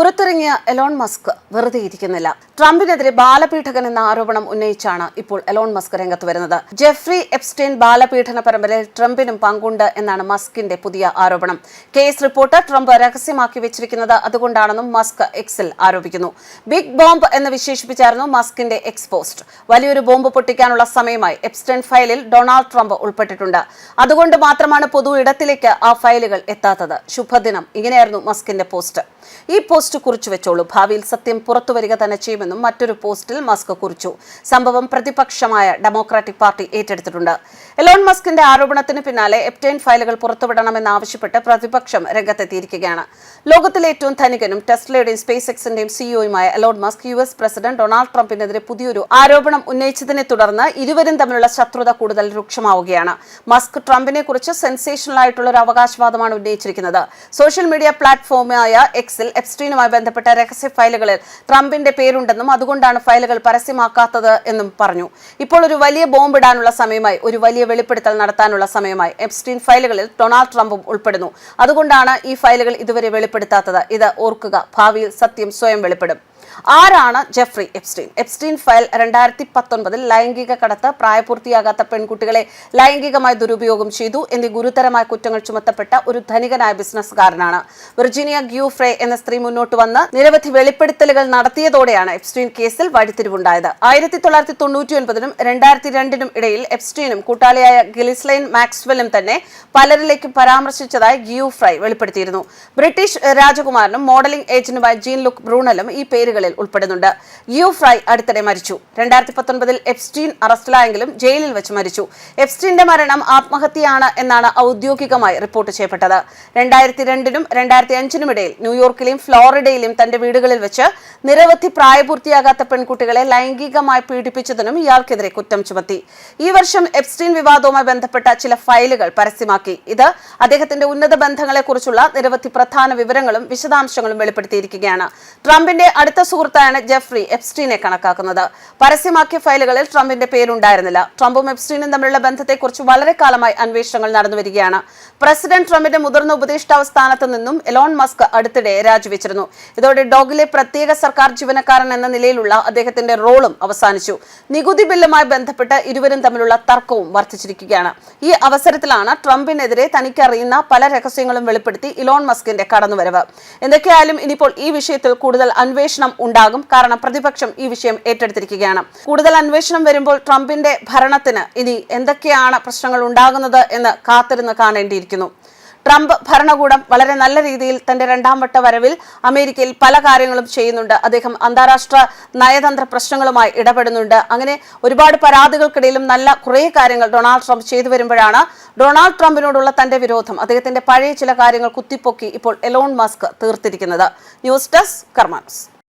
പുറത്തിറങ്ങിയ Elon Musk വെറുതെ ഇരിക്കുന്നില്ല. ട്രംപിനെതിരെ ബാലപീഠകൻ എന്ന ആരോപണം ഉന്നയിച്ചാണ് ഇപ്പോൾ എലോൺ മസ്ക് രംഗത്ത് വരുന്നത്. ജെഫ്രി എപ്സ്റ്റൈൻ ബാലപീഠന പരമ്പരയിൽ ട്രംപിനും പങ്കുണ്ട് എന്നാണ് മസ്കിന്റെ പുതിയ ആരോപണം. കേസ് റിപ്പോർട്ട് ട്രംപ് രഹസ്യമാക്കി വെച്ചിരിക്കുന്നത് അതുകൊണ്ടാണെന്നും മസ്ക് എക്സിൽ ആരോപിക്കുന്നു. ബിഗ് ബോംബ് എന്ന് വിശേഷിപ്പിച്ചായിരുന്നു മസ്കിന്റെ എക്സ് പോസ്റ്റ്. വലിയൊരു ബോംബ് പൊട്ടിക്കാനുള്ള സമയമായി എപ്സ്റ്റൈൻ ഫയലിൽ ഡൊണാൾഡ് ട്രംപ് ഉൾപ്പെട്ടിട്ടുണ്ട്. അതുകൊണ്ട് മാത്രമാണ് പൊതു ഇടത്തിലേക്ക് ആ ഫയലുകൾ എത്താത്തത്. ശുഭദിനം. ഇങ്ങനെയായിരുന്നു മസ്കിന്റെ പോസ്റ്റ്. ഈ പോസ്റ്റ് കുറിച്ചു വെച്ചോളൂ. ഭാവിയിൽ സത്യം പുറത്തു വരിക തന്നെ ചെയ്യുമെന്നും മറ്റൊരു പോസ്റ്റിൽ മസ്ക് കുറിച്ചു. സംഭവം പ്രതിപക്ഷമായ ഡെമോക്രാറ്റിക് പാർട്ടി ഏറ്റെടുത്തിട്ടുണ്ട്. എലോൺ മസ്കിന്റെ ആരോപണത്തിന് പിന്നാലെ എപ്റ്റൈൻ ഫയലുകൾ പുറത്തുവിടണമെന്നാവശ്യപ്പെട്ട് പ്രതിപക്ഷം രംഗത്തെത്തിയിരിക്കുകയാണ്. ലോകത്തിലെ ഏറ്റവും ധനികനും ടെസ്ലയുടെയും സ്പേസ് എക്സിന്റെയും സിഇഒയുമായ Elon Musk U S president Donald ട്രംപിനെതിരെ പുതിയൊരു ആരോപണം ഉന്നയിച്ചതിനെ തുടർന്ന് ഇരുവരും തമ്മിലുള്ള ശത്രുത കൂടുതൽ രൂക്ഷമാവുകയാണ്. മസ്ക് ട്രംപിനെ കുറിച്ച് സെൻസേഷണൽ ആയിട്ടുള്ള ഒരു അവകാശവാദമാണ് ഉന്നയിച്ചിരിക്കുന്നത്. സോഷ്യൽ മീഡിയ പ്ലാറ്റ്ഫോമായ എക്സിൽ എപ്സ്റ്റീനുമായി ബന്ധപ്പെട്ട രഹസ്യ ഫയലുകളിൽ ട്രംപിന്റെ പേരുണ്ടെന്നും അതുകൊണ്ടാണ് ഫയലുകൾ പരസ്യമാക്കാത്തത് എന്നും പറഞ്ഞു. ഇപ്പോൾ ഒരു വലിയ ബോംബ് ഇടാനുള്ള സമയമായി ഒരു വലിയ വെളിപ്പെടുത്തൽ നടത്താനുള്ള സമയമായി എപ്സ്റ്റീൻ ഫയലുകളിൽ ഡൊണാൾഡ് ട്രംപും ഉൾപ്പെടുന്നു. അതുകൊണ്ടാണ് ഈ ഫയലുകൾ ഇതുവരെ വെളിപ്പെടുത്താത്തത്. ഇത് ഓർക്കുക ഭാവിയിൽ സത്യം സ്വയം വെളിപ്പെടും. ആരാണ് ജെഫ്രി എപ്സ്റ്റീൻ? എപ്സ്റ്റീൻ ഫയൽ രണ്ടായിരത്തി പത്തൊൻപതിൽ ലൈംഗിക കടത്ത് പ്രായപൂർത്തിയാകാത്ത പെൺകുട്ടികളെ ലൈംഗികമായി ദുരുപയോഗം ചെയ്തു എന്നീ ഗുരുതരമായ കുറ്റങ്ങൾ ചുമത്തപ്പെട്ട ഒരു ധനികനായ ബിസിനസ്സുകാരനാണ്. വിർജീനിയ ഗ്യൂഫ്രേ എന്ന സ്ത്രീ മുന്നോട്ട് വന്ന് നിരവധി വെളിപ്പെടുത്തലുകൾ നടത്തിയതോടെയാണ് എപ്സ്റ്റീൻ കേസിൽ വഴിത്തിരിവുണ്ടായത്. ആയിരത്തി തൊള്ളായിരത്തി തൊണ്ണൂറ്റി ഒൻപതിനും രണ്ടായിരത്തി രണ്ടിനും ഇടയിൽ എപ്സ്റ്റീനും കൂട്ടാളിയായ ഗിലിസ്ലൈൻ മാക്സ്വെല്ലും തന്നെ പലരിലേക്കും പരാമർശിച്ചതായി ഗ്യൂഫ്രൈ വെളിപ്പെടുത്തിയിരുന്നു. ബ്രിട്ടീഷ് രാജകുമാരനും മോഡലിംഗ് ഏജന്റുമായ ജീൻ ലുക്ക് ബ്രൂണലും ഈ പേരുകളിൽ ഉൾപ്പെടുന്നുണ്ട്. യു ഫ്രൈ അടുത്തിടെ മരിച്ചു. രണ്ടായിരത്തി പത്തൊൻപതിൽ എപ്സ്റ്റീൻ അറസ്റ്റിലായെങ്കിലും ജയിലിൽ വെച്ച് മരിച്ചു. എപ്സ്റ്റീന്റെ മരണം ആത്മഹത്യയാണ് എന്നാണ് ഔദ്യോഗികമായി റിപ്പോർട്ട് ചെയ്യപ്പെട്ടത്. രണ്ടായിരത്തി രണ്ടിനും രണ്ടായിരത്തി അഞ്ചിനും ഇടയിൽ ന്യൂയോർക്കിലെയും ഫ്ലോറിഡയിലെയും തന്റെ വീടുകളിൽ വെച്ച് നിരവധി പ്രായപൂർത്തിയാകാത്ത പെൺകുട്ടികളെ ലൈംഗികമായി പീഡിപ്പിച്ചതിനും ഇയാൾക്കെതിരെ കുറ്റം ചുമത്തി. ഈ വർഷം എപ്സ്റ്റീൻ വിവാദവുമായി ബന്ധപ്പെട്ട ചില ഫയലുകൾ പരസ്യമാക്കി. ഇത് അദ്ദേഹത്തിന്റെ ഉന്നത ബന്ധങ്ങളെക്കുറിച്ചുള്ള നിരവധി പ്രധാന വിവരങ്ങളും വിശദാംശങ്ങളും വെളിപ്പെടുത്തിയിരിക്കുകയാണ്. ട്രംപിന്റെ അടുത്ത സുഹൃത്തായാണ് ജെഫ്രി എപ്സ്റ്റീനെ കണക്കാക്കുന്നത്. പരസ്യമാക്കിയ ഫയലുകളിൽ ട്രംപിന്റെ പേരുണ്ടായിരുന്നില്ല. ട്രംപും എപ്സ്റ്റീനും തമ്മിലുള്ള ബന്ധത്തെക്കുറിച്ച് വളരെ കാലമായി അന്വേഷണങ്ങൾ നടന്നു വരികയാണ്. പ്രസിഡന്റ് ട്രംപിന്റെ മുതിർന്ന ഉപദേഷ്ടാവ് സ്ഥാനത്ത് നിന്നും എലോൺ മസ്ക് അടുത്തിടെ രാജിവെച്ചിരുന്നു. ഇതോടെ ഡോഗിലെ പ്രത്യേക സർക്കാർ ജീവനക്കാരൻ എന്ന നിലയിലുള്ള അദ്ദേഹത്തിന്റെ റോളും അവസാനിച്ചു. നികുതി ബില്ലുമായി ബന്ധപ്പെട്ട് ഇരുവരും തമ്മിലുള്ള തർക്കവും വർദ്ധിച്ചിരിക്കുകയാണ്. ഈ അവസരത്തിലാണ് ട്രംപിനെതിരെ തനിക്കറിയുന്ന പല രഹസ്യങ്ങളും വെളിപ്പെടുത്തി ഇലോൺ മസ്കിന്റെ കടന്നുവരവ്. എന്തൊക്കെയായാലും ഇനിയിപ്പോൾ ഈ വിഷയത്തിൽ കൂടുതൽ അന്വേഷണം ഉണ്ടാകും. കാരണം പ്രതിപക്ഷം ഈ വിഷയം ഏറ്റെടുത്തിരിക്കുകയാണ്. കൂടുതൽ അന്വേഷണം വരുമ്പോൾ ട്രംപിന്റെ ഭരണത്തിന് ഇനി എന്തൊക്കെയാണ് പ്രശ്നങ്ങൾ ഉണ്ടാകുന്നത് എന്ന് കാത്തിരുന്ന് കാണേണ്ടിയിരിക്കുന്നു. ട്രംപ് ഭരണകൂടം വളരെ നല്ല രീതിയിൽ തന്റെ രണ്ടാം വട്ട വരവിൽ അമേരിക്കയിൽ പല കാര്യങ്ങളും ചെയ്യുന്നുണ്ട്. അദ്ദേഹം അന്താരാഷ്ട്ര നയതന്ത്ര പ്രശ്നങ്ങളുമായി ഇടപെടുന്നുണ്ട്. അങ്ങനെ ഒരുപാട് പരാതികൾക്കിടയിലും നല്ല കുറേ കാര്യങ്ങൾ ഡൊണാൾഡ് ട്രംപ് ചെയ്തു വരുമ്പോഴാണ് ഡൊണാൾഡ് ട്രംപിനോടുള്ള തന്റെ വിരോധം. അദ്ദേഹത്തിന്റെ പഴയ ചില കാര്യങ്ങൾ കുത്തിപ്പൊക്കി ഇപ്പോൾ എലോൺ മസ്ക് തീർത്തിരിക്കുന്നത്. News desk കർമാനസ്.